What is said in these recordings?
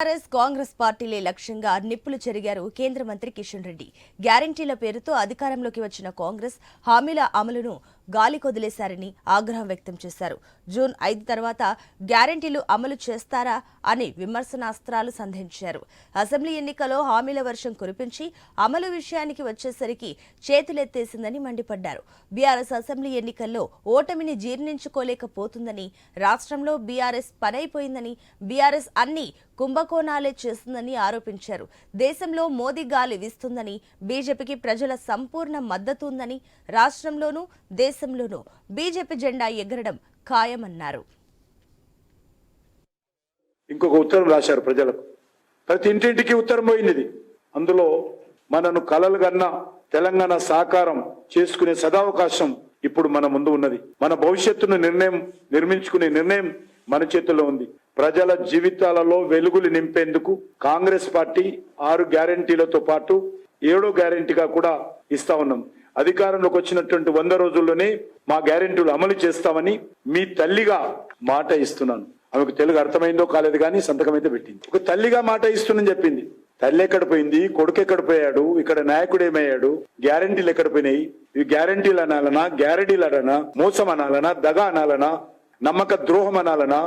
TRS Congress పార్టీలే లక్ష్యంగా నిప్పులు చెరిగారు కేంద్ర మంత్రి కిషన్ రెడ్డి. గ్యారంటీల పేరుతో అధికారంలోకి వచ్చిన కాంగ్రెస్ హామీల అమలును గాలి కొదిలేశారని ఆగ్రహం వ్యక్తం చేశారు. జూన్ ఐదు తర్వాత గ్యారంటీలు అమలు చేస్తారా అని విమర్శనాస్త్రాలు సంధించారు. అసెంబ్లీ ఎన్నికలో హామీల వర్షం కురిపించి అమలు విషయానికి వచ్చేసరికి చేతులెత్తేసిందని మండిపడ్డారు. బీఆర్ఎస్ అసెంబ్లీ ఎన్నికల్లో ఓటమిని జీర్ణించుకోలేకపోతుందని రాష్ట్రంలో బీఆర్ఎస్ పనైపోయిందని బీఆర్ఎస్ అన్ని కుంభకోణాలే చేస్తుందని ఆరోపించారు. దేశంలో మోదీ గాలి వీస్తుందని బీజేపీకి ప్రజల సంపూర్ణ మద్దతు ఉందని రాష్ట్రంలోనూ దేశంలోనూ బీజేపీ జెండా ఎగరడం ఖాయమన్నారు. ఇంకొక ఉత్తరం రాశారు ప్రజలకు. ప్రతి ఇంటింటికి ఉత్తరం పోయింది అందులో మనను కలలు కన్నా తెలంగాణ సాకారం చేసుకునే సదావకాశం ఇప్పుడు మన ముందు ఉన్నది. మన భవిష్యత్తును నిర్ణయం నిర్మించుకునే నిర్ణయం మన చేతుల్లో ఉంది. ప్రజల జీవితాలలో వెలుగులు నింపేందుకు కాంగ్రెస్ పార్టీ ఆరు గ్యారంటీలతో పాటు ఏడో గ్యారంటీగా కూడా ఇస్తా ఉన్నాం. అధికారంలోకి వచ్చినటువంటి వంద రోజుల్లోనే మా గ్యారెంటీలు అమలు చేస్తామని మీ తల్లిగా మాట ఇస్తున్నాను. ఆమెకు తెలుగు అర్థమైందో కాలేదు కానీ సంతకం అయితే పెట్టింది. ఒక తల్లిగా మాట ఇస్తుందని చెప్పింది. తల్లి ఎక్కడ పోయింది? కొడుకు ఎక్కడ పోయాడు? ఇక్కడ నాయకుడు ఏమయ్యాడు? గ్యారంటీలు ఎక్కడ పోయినాయి? ఇవి గ్యారంటీలు అనాలనా? గ్యారంటీలు అనాలనా? మోసం అనాలనా? దగ అనాలనా? నమ్మక ద్రోహం అనాలనా?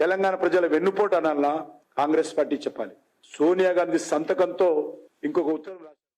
తెలంగాణ ప్రజల వెన్నుపోటు అనాలనా కాంగ్రెస్ పార్టీ చెప్పాలి. సోనియా గాంధీ సంతకంతో ఇంకొక ఉత్తరం